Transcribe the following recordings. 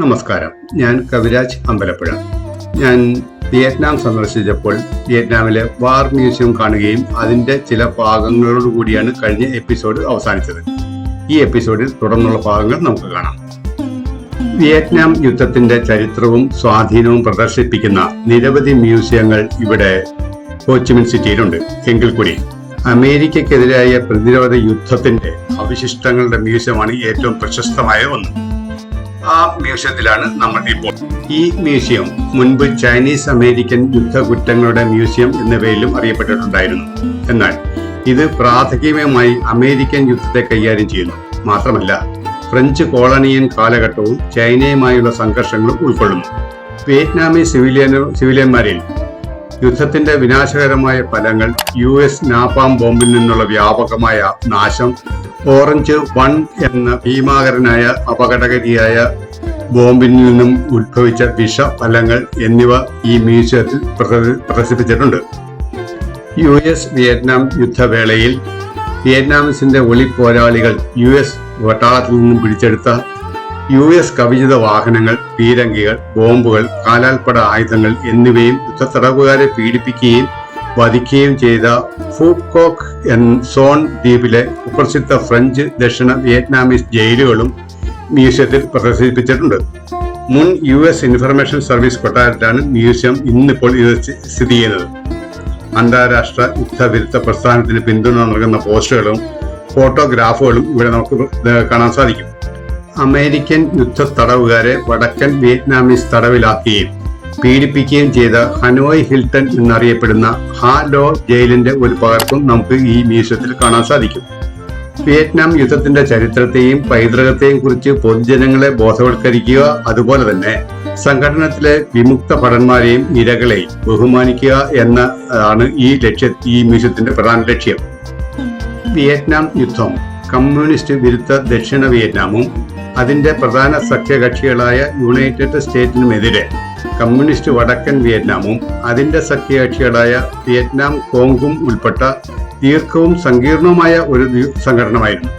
നമസ്കാരം. ഞാൻ കവിരാജ് അമ്പലപ്പുഴ. ഞാൻ വിയറ്റ്നാം സന്ദർശിച്ചപ്പോൾ വിയറ്റ്നാമിലെ വാർ മ്യൂസിയം കാണുകയും അതിന്റെ ചില ഭാഗങ്ങളോട് കൂടിയാണ് കഴിഞ്ഞ എപ്പിസോഡ് അവസാനിച്ചത്. ഈ എപ്പിസോഡിൽ തുടർന്നുള്ള ഭാഗങ്ങൾ നമുക്ക് കാണാം. വിയറ്റ്നാം യുദ്ധത്തിന്റെ ചരിത്രവും സ്വാധീനവും പ്രദർശിപ്പിക്കുന്ന നിരവധി മ്യൂസിയങ്ങൾ ഇവിടെ ഹോച്ചിമിൻ സിറ്റിയിലുണ്ട്. എങ്കിൽ കൂടി അമേരിക്കക്കെതിരായ പ്രതിരോധ യുദ്ധത്തിന്റെ അവശിഷ്ടങ്ങളുടെ മ്യൂസിയമാണ് ഏറ്റവും പ്രശസ്തമായ ഒന്ന്. ആ മ്യൂസിയത്തിലാണ് നമ്മൾ ഇപ്പോൾ. ഈ മ്യൂസിയം മുൻപ് ചൈനീസ് അമേരിക്കൻ യുദ്ധകുറ്റങ്ങളുടെ മ്യൂസിയം എന്ന പേരിലും അറിയപ്പെട്ടിട്ടുണ്ടായിരുന്നു. എന്നാൽ ഇത് പ്രാഥമികമായി അമേരിക്കൻ യുദ്ധത്തെ കൈകാര്യം ചെയ്യുന്നു. മാത്രമല്ല ഫ്രഞ്ച് കോളനിയൻ കാലഘട്ടവും ചൈനയുമായുള്ള സംഘർഷങ്ങളും ഉൾക്കൊള്ളുന്നു. വിയറ്റ്നാമി സിവിലിയൻ സിവിലിയന്മാരിൽ യുദ്ധത്തിന്റെ വിനാശകരമായ ഫലങ്ങൾ യു എസ് നാപ്പാം ബോംബിൽ നിന്നുള്ള വ്യാപകമായ നാശം ഓറഞ്ച് വൺ എന്ന ഭീമാകരനായ അപകടകരിയായ ബോംബിൽ നിന്നും ഉത്ഭവിച്ച വിഷ ഫലങ്ങൾ എന്നിവ ഈ മ്യൂസിയത്തിൽ പ്രദ- പ്രദർശിപ്പിച്ചിട്ടുണ്ട്. യു എസ് വിയറ്റ്നാം യുദ്ധവേളയിൽ വിയറ്റ്നാമിസിന്റെ ഒളിപ്പോരാളികൾ യു എസ് പട്ടാളത്തിൽ നിന്നും പിടിച്ചെടുത്ത യു എസ് കവിചിത വാഹനങ്ങൾ പീരങ്കികൾ ബോംബുകൾ കാലാൽപ്പട ആയുധങ്ങൾ എന്നിവയും യുദ്ധത്തടവുകാരെ പീഡിപ്പിക്കുകയും വധിക്കുകയും ചെയ്ത ഫൂക്കോക്ക് എൻ സോൺ ദ്വീപിലെ കുപ്രസിദ്ധ ഫ്രഞ്ച് ദക്ഷിണ വിയറ്റ്നാമീസ് ജയിലുകളും മ്യൂസിയത്തിൽ പ്രദർശിപ്പിച്ചിട്ടുണ്ട്. മുൻ യു എസ് ഇൻഫർമേഷൻ സർവീസ് കൊട്ടാരത്തിലാണ് മ്യൂസിയം ഇന്നിപ്പോൾ ഇത് സ്ഥിതി ചെയ്യുന്നത്. അന്താരാഷ്ട്ര യുദ്ധവിരുദ്ധ പ്രസ്ഥാനത്തിന് പിന്തുണ നൽകുന്ന പോസ്റ്ററുകളും ഫോട്ടോഗ്രാഫുകളും ഇവിടെ നമുക്ക് കാണാൻ സാധിക്കും. അമേരിക്കൻ യുദ്ധ തടവുകാരെ വടക്കൻ വിയറ്റ്നാമീസ് തടവിലാക്കുകയും പീഡിപ്പിക്കുകയും ചെയ്ത ഹനോയ് ഹിൽട്ടൺ എന്നറിയപ്പെടുന്ന ഹാ ലോ ജയിലിന്റെ ഒരു പകർപ്പും നമുക്ക് ഈ മ്യൂസിയത്തിൽ കാണാൻ സാധിക്കും. വിയറ്റ്നാം യുദ്ധത്തിന്റെ ചരിത്രത്തെയും പൈതൃകത്തെയും കുറിച്ച് പൊതുജനങ്ങളെ ബോധവൽക്കരിക്കുക അതുപോലെ തന്നെ സംഘടനത്തിലെ വിമുക്ത ഭടന്മാരെയും ഇരകളെയും ബഹുമാനിക്കുക എന്ന ആണ് ഈ ലക്ഷ്യ ഈ മ്യൂസിയത്തിന്റെ പ്രധാന ലക്ഷ്യം. വിയറ്റ്നാം യുദ്ധം കമ്മ്യൂണിസ്റ്റ് വിരുദ്ധ ദക്ഷിണ വിയറ്റ്നാമും അതിന്റെ പ്രധാന സഖ്യകക്ഷികളായ യുണൈറ്റഡ് സ്റ്റേറ്റിനുമെതിരെ കമ്മ്യൂണിസ്റ്റ് വടക്കൻ വിയറ്റ്നാമും അതിന്റെ സഖ്യകക്ഷികളായ വിയറ്റ്നാം കോങ്കും ഉൾപ്പെട്ട ദീർഘവും സങ്കീർണവുമായ ഒരു സംഘടനമായിരുന്നു.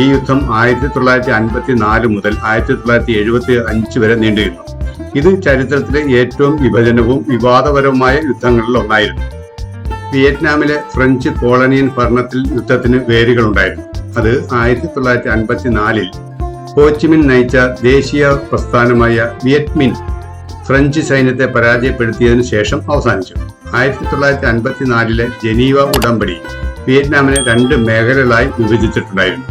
ഈ യുദ്ധം ആയിരത്തി തൊള്ളായിരത്തി അൻപത്തി നാല് മുതൽ ആയിരത്തി തൊള്ളായിരത്തി എഴുപത്തി അഞ്ച് വരെ നീണ്ടിരുന്നു ഇത് ചരിത്രത്തിലെ ഏറ്റവും വിഭജനവും വിവാദപരവുമായ യുദ്ധങ്ങളിൽ ഒന്നായിരുന്നു വിയറ്റ്നാമിലെ ഫ്രഞ്ച് കോളനിയൻ ഭരണത്തിൽ യുദ്ധത്തിന് വേരുകളുണ്ടായിരുന്നു. അത് ആയിരത്തി തൊള്ളായിരത്തി അൻപത്തി നാലിൽ ഹോച്ചിമിൻ നയിച്ച ദേശീയ പ്രസ്ഥാനമായ വിയറ്റ്മിൻ ഫ്രഞ്ച് സൈന്യത്തെ പരാജയപ്പെടുത്തിയതിനു ശേഷം അവസാനിച്ചു. ആയിരത്തി തൊള്ളായിരത്തി അൻപത്തിനാലിലെ ജനീവ ഉടമ്പടി വിയറ്റ്നാമിനെ രണ്ട് മേഖലകളായി വിഭജിച്ചിട്ടുണ്ടായിരുന്നു.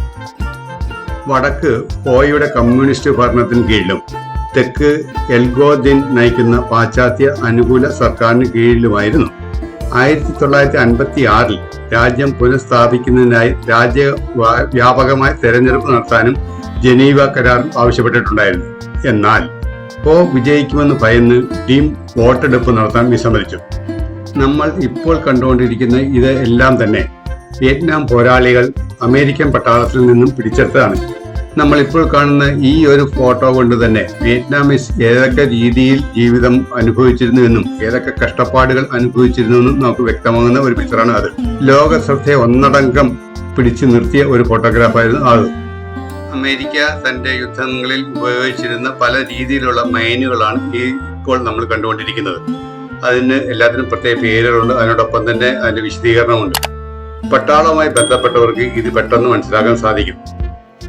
വടക്ക് ഹോയുടെ കമ്മ്യൂണിസ്റ്റ് ഭരണത്തിന് കീഴിലും തെക്ക് എൽഗോദിൻ നയിക്കുന്ന പാശ്ചാത്യ അനുകൂല സർക്കാരിന് കീഴിലുമായിരുന്നു. ആയിരത്തി തൊള്ളായിരത്തി അൻപത്തി ആറിൽ രാജ്യം പുനഃസ്ഥാപിക്കുന്നതിനായി രാജ്യ വ്യാ- വ്യാപകമായ തെരഞ്ഞെടുപ്പ് നടത്താനും ജനീവ കരാർ ആവശ്യപ്പെട്ടിട്ടുണ്ടായിരുന്നു. എന്നാൽ പോ വിജയിക്കുമെന്ന് ഭയന്ന് ടീം വോട്ടെടുപ്പ് നടത്താൻ വിസമ്മതിച്ചു. നമ്മൾ ഇപ്പോൾ കണ്ടുകൊണ്ടിരിക്കുന്ന ഇത് എല്ലാം തന്നെ വിയറ്റ്നാം പോരാളികൾ അമേരിക്കൻ പട്ടാളത്തിൽ നിന്നും പിടിച്ചെടുത്തതാണ്. നമ്മൾ ഇപ്പോൾ കാണുന്ന ഈ ഒരു ഫോട്ടോ കൊണ്ട് തന്നെ വിയറ്റ്നാമീസ് ഏതൊക്കെ രീതിയിൽ ജീവിതം അനുഭവിച്ചിരുന്നു എന്നും ഏതൊക്കെ കഷ്ടപ്പാടുകൾ അനുഭവിച്ചിരുന്നു എന്നും നമുക്ക് വ്യക്തമാകുന്ന ഒരു പിക്ചറാണ് അത്. ലോക ശ്രദ്ധയെ ഒന്നടങ്കം പിടിച്ചു നിർത്തിയ ഒരു ഫോട്ടോഗ്രാഫായിരുന്നു അത്. അമേരിക്ക തന്റെ യുദ്ധങ്ങളിൽ ഉപയോഗിച്ചിരുന്ന പല രീതിയിലുള്ള മൈനുകളാണ് ഈ ഇപ്പോൾ നമ്മൾ കണ്ടുകൊണ്ടിരിക്കുന്നത്. അതിന് എല്ലാത്തിനും പ്രത്യേക പേരുകളുണ്ട്. അതിനോടൊപ്പം തന്നെ അതിന്റെ വിശദീകരണമുണ്ട്. പട്ടാളവുമായി ബന്ധപ്പെട്ടവർക്ക് ഇത് പെട്ടെന്ന് മനസ്സിലാക്കാൻ സാധിക്കും.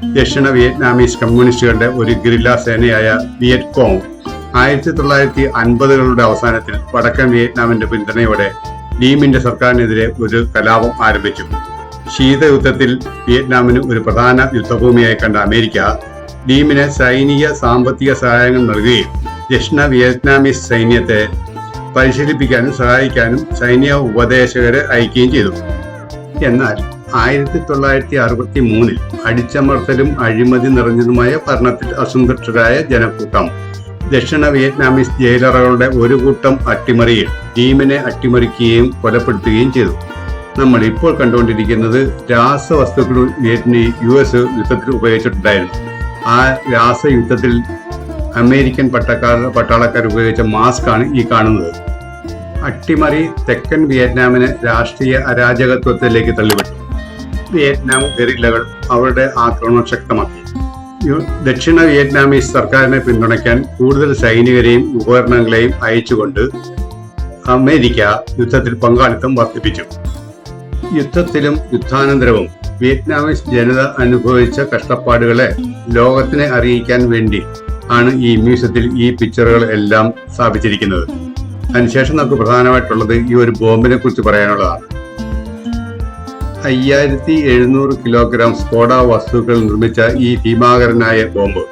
ദക്ഷിണ വിയറ്റ്നാമീസ് കമ്മ്യൂണിസ്റ്റുകളുടെ ഒരു ഗ്രില്ല സേനയായ വിയറ്റ് കോങ് ആയിരത്തി തൊള്ളായിരത്തി അൻപതുകളുടെ അവസാനത്തിൽ വടക്കൻ വിയറ്റ്നാമിന്റെ പിന്തുണയോടെ ലീമിന്റെ സർക്കാരിനെതിരെ ഒരു കലാപം ആരംഭിച്ചു. ശീതയുദ്ധത്തിൽ വിയറ്റ്നാമിന് ഒരു പ്രധാന യുദ്ധഭൂമിയായി കണ്ട അമേരിക്ക ലീമിന് സൈനിക സാമ്പത്തിക സഹായങ്ങൾ നൽകുകയും ദക്ഷിണ വിയറ്റ്നാമീസ് സൈന്യത്തെ പരിശീലിപ്പിക്കാനും സഹായിക്കാനും സൈനിക ഉപദേശകരെ അയക്കുകയും ചെയ്തു. എന്നാൽ ആയിരത്തി തൊള്ളായിരത്തി അറുപത്തി മൂന്നിൽ അടിച്ചമർത്തലും അഴിമതി നിറഞ്ഞതുമായ ഭരണത്തിൽ അസന്തുഷ്ടരായ ജനക്കൂട്ടം. ദക്ഷിണ വിയറ്റ്നാമീസ് ജയിലറുകളുടെ ഒരു കൂട്ടം അട്ടിമറിയിൽ ടീമിനെ അട്ടിമറിക്കുകയും കൊലപ്പെടുത്തുകയും ചെയ്തു. നമ്മൾ ഇപ്പോൾ കണ്ടുകൊണ്ടിരിക്കുന്നത് രാസവസ്തുക്കൾ വിയറ്റ്നി യു എസ് യുദ്ധത്തിൽ ഉപയോഗിച്ചിട്ടുണ്ടായിരുന്നു. ആ രാസയുദ്ധത്തിൽ അമേരിക്കൻ പട്ടക്കാർ പട്ടാളക്കാർ ഉപയോഗിച്ച മാസ്ക് ആണ് ഈ കാണുന്നത്. അട്ടിമറി തെക്കൻ വിയറ്റ്നാമിനെ രാഷ്ട്രീയ അരാജകത്വത്തിലേക്ക് തള്ളിവിട്ടു. വിയറ്റ്നാം ഗറില്ലകൾ അവരുടെ ആക്രമണം ശക്തമാക്കി. ദക്ഷിണ വിയറ്റ്നാമീസ് സർക്കാരിനെ പിന്തുണയ്ക്കാൻ കൂടുതൽ സൈനികരെയും ഉപകരണങ്ങളെയും അയച്ചുകൊണ്ട് അമേരിക്ക യുദ്ധത്തിൽ പങ്കാളിത്തം വർദ്ധിപ്പിച്ചു. യുദ്ധത്തിലും യുദ്ധാനന്തരവും വിയറ്റ്നാമീസ് ജനത അനുഭവിച്ച കഷ്ടപ്പാടുകളെ ലോകത്തിനെ അറിയിക്കാൻ വേണ്ടി ആണ് ഈ മ്യൂസിയത്തിൽ ഈ പിക്ചറുകൾ എല്ലാം സ്ഥാപിച്ചിരിക്കുന്നത്. അതിനുശേഷം നമുക്ക് പ്രധാനമായിട്ടുള്ളത് ഈ ഒരു ബോംബിനെ കുറിച്ച് പറയാനുള്ളതാണ്. അയ്യായിരത്തി എഴുന്നൂറ് കിലോഗ്രാം സ്ഫോട വസ്തുക്കൾ നിർമ്മിച്ച ഈ ഭീമാകരനായ ബോംബ്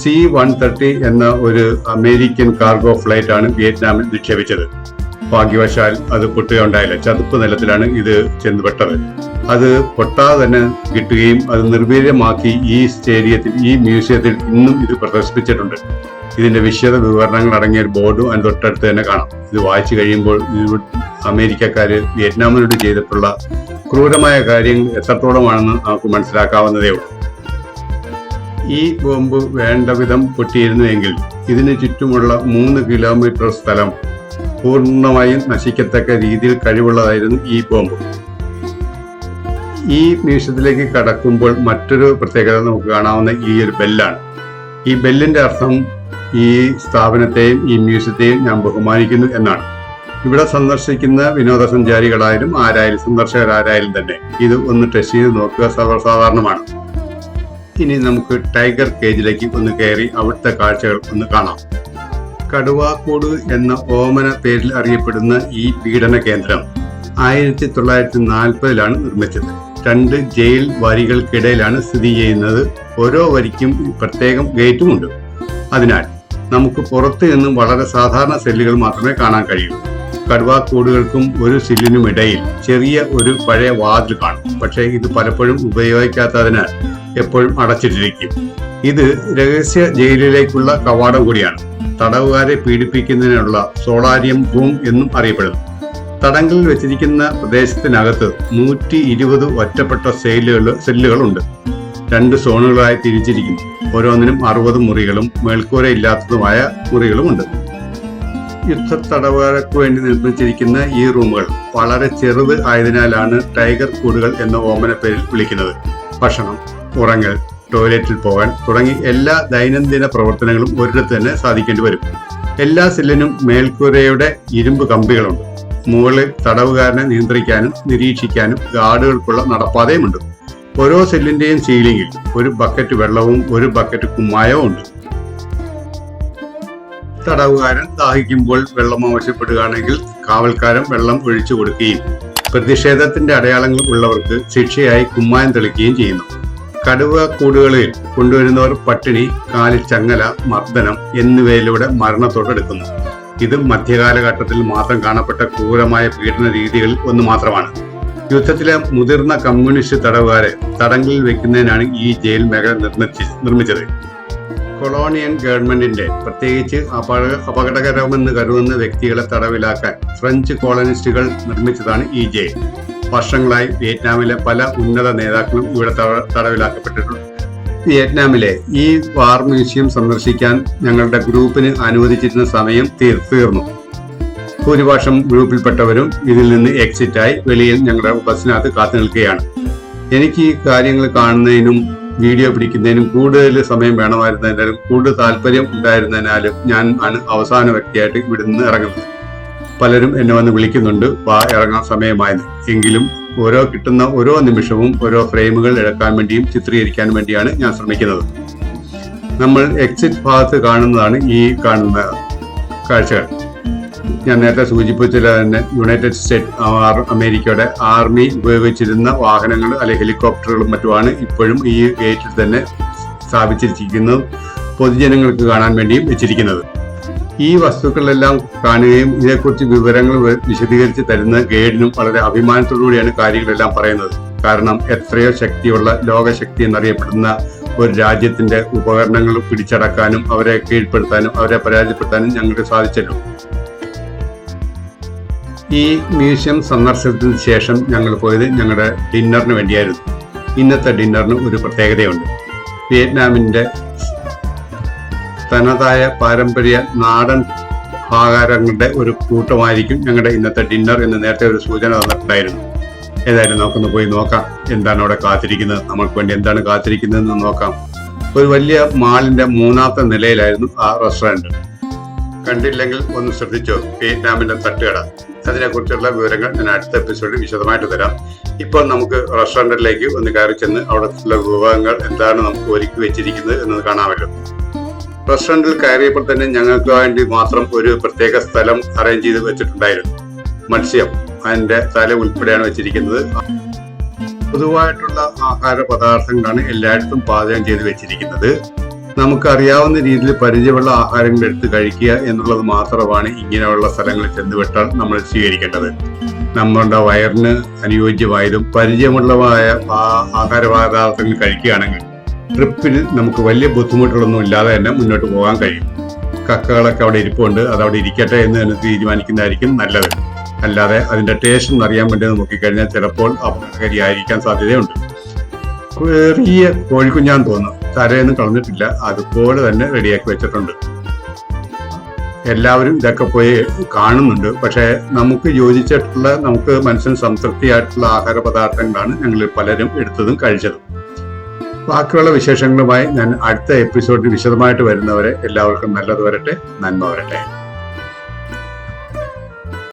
സി വൺ തേർട്ടി എന്ന ഒരു അമേരിക്കൻ കാർഗോ ഫ്ലൈറ്റ് ആണ് വിയറ്റ്നാമിൽ നിക്ഷേപിച്ചത്. ഭാഗ്യവശാൽ അത് പൊട്ടുകയുണ്ടായില്ല. ചതുപ്പ് നിലത്തിലാണ് ഇത് ചെന്നുപെട്ടത്. അത് പൊട്ടാതെ തന്നെ കിട്ടുകയും അത് നിർവീര്യമാക്കി ഈ സ്റ്റേഡിയത്തിൽ ഈ മ്യൂസിയത്തിൽ ഇന്നും ഇത് പ്രദർശിപ്പിച്ചിട്ടുണ്ട്. ഇതിന്റെ വിശദ വിവരണങ്ങൾ അടങ്ങിയ ഒരു ബോർഡും അതിന് തൊട്ടടുത്ത് തന്നെ കാണാം. ഇത് വായിച്ചു കഴിയുമ്പോൾ അമേരിക്കക്കാര് വിയറ്റ്നാമിനോട് ചെയ്തിട്ടുള്ള ക്രൂരമായ കാര്യങ്ങൾ എത്രത്തോളമാണെന്ന് നമുക്ക് മനസ്സിലാക്കാവുന്നതേ ഉള്ളൂ. ഈ ബോംബ് വേണ്ട വിധം പൊട്ടിയിരുന്നുവെങ്കിൽ ഇതിന് ചുറ്റുമുള്ള മൂന്ന് കിലോമീറ്റർ സ്ഥലം പൂർണമായും നശിക്കത്തക്ക രീതിയിൽ കഴിവുള്ളതായിരുന്നു ഈ ബോംബ്. ഈ മ്യൂസിയത്തിലേക്ക് കടക്കുമ്പോൾ മറ്റൊരു പ്രത്യേകത നമുക്ക് കാണാവുന്ന ഈ ഒരു ബെല്ലാണ്. ഈ ബെല്ലിന്റെ അർത്ഥം ഈ സ്ഥാപനത്തെയും ഈ മ്യൂസിയത്തെയും ഞാൻ ബഹുമാനിക്കുന്നു എന്നാണ്. ഇവിടെ സന്ദർശിക്കുന്ന വിനോദസഞ്ചാരികളായാലും ആരായാലും സന്ദർശകരാരായാലും തന്നെ ഇത് ഒന്ന് ടെസ്റ്റ് ചെയ്ത് നോക്കുക സർവസാധാരണമാണ് ഇനി നമുക്ക് ടൈഗർ കേജിലേക്ക് ഒന്ന് കയറി അവിടുത്തെ കാഴ്ചകൾ ഒന്ന് കാണാം. കടുവാക്കൂട് എന്ന ഓമന പേരിൽ അറിയപ്പെടുന്ന ഈ പീഡന കേന്ദ്രം ആയിരത്തി തൊള്ളായിരത്തി നാൽപ്പതിലാണ് നിർമ്മിച്ചത്. രണ്ട് ജയിൽ വരികൾക്കിടയിലാണ് സ്ഥിതി ചെയ്യുന്നത്. ഓരോ വരിക്കും പ്രത്യേകം ഗേറ്റുമുണ്ട്. അതിനാൽ നമുക്ക് പുറത്തു നിന്നും വളരെ സാധാരണ സെല്ലുകൾ മാത്രമേ കാണാൻ കഴിയൂ. കടുവാക്കൂടുകൾക്കും ഒരു സില്ലിനും ഇടയിൽ ചെറിയ ഒരു പഴയ വാതിൽ കാണും. പക്ഷെ ഇത് പലപ്പോഴും ഉപയോഗിക്കാത്തതിനാൽ എപ്പോഴും അടച്ചിട്ടിരിക്കും. ഇത് രഹസ്യ ജയിലിലേക്കുള്ള കവാടം കൂടിയാണ്. തടവുകാരെ പീഡിപ്പിക്കുന്നതിനുള്ള സോളാരിയം റൂം എന്നും അറിയപ്പെടുന്നു. തടങ്കലിൽ വെച്ചിരിക്കുന്ന പ്രദേശത്തിനകത്ത് നൂറ്റി ഇരുപത് ഒറ്റപ്പെട്ട സെല്ലുകൾ സെല്ലുകളുണ്ട്. രണ്ട് സോണുകളായി തിരിച്ചിരിക്കുന്നു. ഓരോന്നിനും അറുപത് മുറികളും മേൽക്കൂരയില്ലാത്തതുമായ മുറികളുമുണ്ട്. യുദ്ധ തടവുകാർക്ക് വേണ്ടി നിർമ്മിച്ചിരിക്കുന്ന ഈ റൂമുകൾ വളരെ ചെറുത് ആയതിനാലാണ് ടൈഗർ കൂടുകൾ എന്ന ഓമന പേരിൽ വിളിക്കുന്നത്. ഭക്ഷണം ഉറങ്ങൽ ടോയ്ലറ്റിൽ പോകാൻ തുടങ്ങി എല്ലാ ദൈനംദിന പ്രവർത്തനങ്ങളും ഒരിടത്ത് തന്നെ സാധിക്കേണ്ടി വരും. എല്ലാ സെല്ലിനും മേൽക്കൂരയുടെ ഇരുമ്പ് കമ്പികളുണ്ട്. മുകളിൽ തടവുകാരനെ നിയന്ത്രിക്കാനും നിരീക്ഷിക്കാനും ഗാർഡുകൾക്കുള്ള നടപ്പാതയുമുണ്ട്. ഓരോ സെല്ലിന്റെയും സീലിംഗിൽ ഒരു ബക്കറ്റ് വെള്ളവും ഒരു ബക്കറ്റ് കുമ്മായവും ഉണ്ട് തടവുകാരൻ ദാഹിക്കുമ്പോൾ വെള്ളം ആവശ്യപ്പെടുകയാണെങ്കിൽ കാവൽക്കാരൻ വെള്ളം ഒഴിച്ചു കൊടുക്കുകയും പ്രതിഷേധത്തിന്റെ അടയാളങ്ങൾ ഉള്ളവർക്ക് ശിക്ഷയായി കുമ്മായം തെളിക്കുകയും ചെയ്യുന്നു. കടുവ കൂടുകളിൽ കൊണ്ടുവരുന്നവർ പട്ടിണി കാലിൽ ചങ്ങല മർദ്ദനം എന്നിവയിലൂടെ മരണത്തോടെടുക്കുന്നു ഇത് മധ്യകാലഘട്ടത്തിൽ മാത്രം കാണപ്പെട്ട ക്രൂരമായ പീഡന രീതികളിൽ ഒന്ന് മാത്രമാണ്. യുദ്ധത്തിലെ മുതിർന്ന കമ്മ്യൂണിസ്റ്റ് തടവുകാരെ തടങ്കലിൽ വെക്കുന്നതിനാണ് ഈ ജയിൽ മേഖല നിർമ്മിച്ച് നിർമ്മിച്ചത്. കൊളോണിയൻ ഗവൺമെന്റിന്റെ പ്രത്യേകിച്ച് അപക- അപകടകരമെന്ന് കരുതുന്ന വ്യക്തികളെ തടവിലാക്കാൻ ഫ്രഞ്ച് കോളനിസ്റ്റുകൾ നിർമ്മിച്ചതാണ് ഈ ജയിൽ. വർഷങ്ങളായി വിയറ്റ്നാമിലെ പല ഉന്നത നേതാക്കളും ഇവിടെ തടവിലാക്കപ്പെട്ടിട്ടുണ്ട്. വിയറ്റ്നാമിലെ ഈ വാർ മ്യൂസിയം സന്ദർശിക്കാൻ ഞങ്ങളുടെ ഗ്രൂപ്പിന് അനുവദിച്ചിരുന്ന സമയം തീർ തീർന്നു. ഭൂരിപക്ഷം ഗ്രൂപ്പിൽപ്പെട്ടവരും ഇതിൽ നിന്ന് എക്സിറ്റായി വെളിയിൽ ഞങ്ങളുടെ ബസ്സിനകത്ത് കാത്തു നിൽക്കുകയാണ്. എനിക്ക് ഈ കാര്യങ്ങൾ കാണുന്നതിനും വീഡിയോ പിടിക്കുന്നതിനും കൂടുതൽ സമയം വേണമായിരുന്നതിനാലും കൂടുതൽ താല്പര്യം ഉണ്ടായിരുന്നതിനാലും ഞാൻ ആണ് അവസാന വ്യക്തിയായിട്ട് ഇവിടെ നിന്ന് ഇറങ്ങുന്നത്. പലരും എന്നെ വന്ന് വിളിക്കുന്നുണ്ട് വാ ഇറങ്ങാൻ സമയമായത് എങ്കിലും ഓരോ കിട്ടുന്ന ഓരോ നിമിഷവും ഓരോ ഫ്രെയിമുകൾ എടുക്കാൻ വേണ്ടിയും ചിത്രീകരിക്കാൻ വേണ്ടിയാണ് ഞാൻ ശ്രമിക്കുന്നത്. നമ്മൾ എക്സിറ്റ് ഭാഗത്ത് കാണുന്നതാണ് ഈ കാണുന്ന കാഴ്ചകൾ. ഞാൻ നേരത്തെ സൂചിപ്പിച്ചത് തന്നെ യുണൈറ്റഡ് സ്റ്റേറ്റ് അമേരിക്കയുടെ ആർമി ഉപയോഗിച്ചിരുന്ന വാഹനങ്ങൾ അല്ലെങ്കിൽ ഹെലികോപ്റ്ററുകളും മറ്റുമാണ് ഇപ്പോഴും ഈ ഗേറ്റിൽ തന്നെ സ്ഥാപിച്ചിരിക്കുന്നത് പൊതുജനങ്ങൾക്ക് കാണാൻ വേണ്ടിയും വെച്ചിരിക്കുന്നത്. ഈ വസ്തുക്കളെല്ലാം കാണുകയും ഇതിനെക്കുറിച്ച് വിവരങ്ങൾ വിശദീകരിച്ച് തരുന്ന ഗൈഡിനും വളരെ അഭിമാനത്തോടുകൂടിയാണ് കാര്യങ്ങളെല്ലാം പറയുന്നത്. കാരണം എത്രയോ ശക്തിയുള്ള ലോകശക്തി എന്നറിയപ്പെടുന്ന ഒരു രാജ്യത്തിന്റെ ഉപകരണങ്ങൾ പിടിച്ചടക്കാനും അവരെ കീഴ്പ്പെടുത്താനും അവരെ പരാജയപ്പെടുത്താനും ഞങ്ങൾക്ക് സാധിച്ചല്ലോ. ഈ മ്യൂസിയം സന്ദർശനത്തിന് ശേഷം ഞങ്ങൾ പോയത് ഞങ്ങളുടെ ഡിന്നറിന് വേണ്ടിയായിരുന്നു. ഇന്നത്തെ ഡിന്നറിന് ഒരു പ്രത്യേകതയുണ്ട്. വിയറ്റ്നാമിന്റെ തനതായ പാരമ്പര്യ നാടൻ ആഹാരങ്ങളുടെ ഒരു കൂട്ടമായിരിക്കും ഞങ്ങളുടെ ഇന്നത്തെ ഡിന്നർ എന്ന് നേരത്തെ ഒരു സൂചന തന്നിട്ടുണ്ടായിരുന്നു. ഏതായാലും നമുക്കൊന്ന് പോയി നോക്കാം. എന്താണ് അവിടെ കാത്തിരിക്കുന്നത്? നമ്മൾക്ക് വേണ്ടി എന്താണ് കാത്തിരിക്കുന്നതെന്ന് നോക്കാം. ഒരു വലിയ മാളിന്റെ മൂന്നാമത്തെ നിലയിലായിരുന്നു ആ റെസ്റ്റോറന്റ് കണ്ടില്ലെങ്കിൽ ഒന്ന് ശ്രദ്ധിച്ചോ? വിയറ്റ്നാമിന്റെ തട്ടുകട. അതിനെക്കുറിച്ചുള്ള വിവരങ്ങൾ ഞാൻ അടുത്ത എപ്പിസോഡിൽ വിശദമായിട്ട് തരാം. ഇപ്പോൾ നമുക്ക് റെസ്റ്റോറന്റിലേക്ക് ഒന്ന് കയറി ചെന്ന് അവിടെയുള്ള വിഭവങ്ങൾ എന്താണ് നമുക്ക് ഒരുക്കി വെച്ചിരിക്കുന്നത് എന്ന് കാണാമല്ലോ റെസ്റ്റോറന്റിൽ കയറിയപ്പോൾ തന്നെ ഞങ്ങൾക്ക് വേണ്ടി മാത്രം ഒരു പ്രത്യേക സ്ഥലം അറേഞ്ച് ചെയ്ത് വെച്ചിട്ടുണ്ടായിരുന്നു. മത്സ്യം. അതിന്റെ തല ഉൾപ്പെടെയാണ് വെച്ചിരിക്കുന്നത്. പൊതുവായിട്ടുള്ള ആഹാര പദാർത്ഥങ്ങളാണ് എല്ലായിടത്തും പാചകം ചെയ്ത് വെച്ചിരിക്കുന്നത്. നമുക്കറിയാവുന്ന രീതിയിൽ പരിചയമുള്ള ആഹാരങ്ങൾ എടുത്ത് കഴിക്കുക എന്നുള്ളത് മാത്രമാണ് ഇങ്ങനെയുള്ള സ്ഥലങ്ങളിൽ ചെന്നുവിട്ടാൽ നമ്മൾ സ്വീകരിക്കേണ്ടത്. നമ്മളുടെ വയറിന് അനുയോജ്യമായതും പരിചയമുള്ളതായ ആ- ആഹാര പദാർത്ഥങ്ങൾ കഴിക്കുകയാണെങ്കിൽ ട്രിപ്പിൽ നമുക്ക് വലിയ ബുദ്ധിമുട്ടുകളൊന്നും ഇല്ലാതെ തന്നെ മുന്നോട്ട് പോകാൻ കഴിയും. കക്കകളൊക്കെ അവിടെ ഇരിപ്പുണ്ട് അത് അവിടെ ഇരിക്കട്ടെ എന്ന് തന്നെ തീരുമാനിക്കുന്നതായിരിക്കും നല്ലത്. അല്ലാതെ അതിന്റെ ടേസ്റ്റ് ഒന്ന് അറിയാൻ വേണ്ടി നോക്കിക്കഴിഞ്ഞാൽ ചിലപ്പോൾ അപകടകാരിയായിരിക്കാൻ സാധ്യതയുണ്ട്. ചെറിയ കോഴിക്കുഞ്ഞാൻ തോന്നുന്നു. തലേന്ന് കളഞ്ഞിട്ടില്ല. അതുപോലെ തന്നെ റെഡിയാക്കി വെച്ചിട്ടുണ്ട്. എല്ലാവരും ഇതൊക്കെ പോയി കാണുന്നുണ്ട്. പക്ഷേ നമുക്ക് യോജിച്ചിട്ടുള്ള നമുക്ക് മനസ്സിന് സംതൃപ്തിയായിട്ടുള്ള ആഹാര പദാർത്ഥങ്ങളാണ് ഞങ്ങൾ പലരും എടുത്തതും കഴിച്ചതും. ബാക്കിയുള്ള വിശേഷങ്ങളുമായി ഞാൻ അടുത്ത എപ്പിസോഡിൽ വിശദമായിട്ട് വരുന്നവരെ എല്ലാവർക്കും നല്ലത് വരട്ടെ നന്മ വരട്ടെ.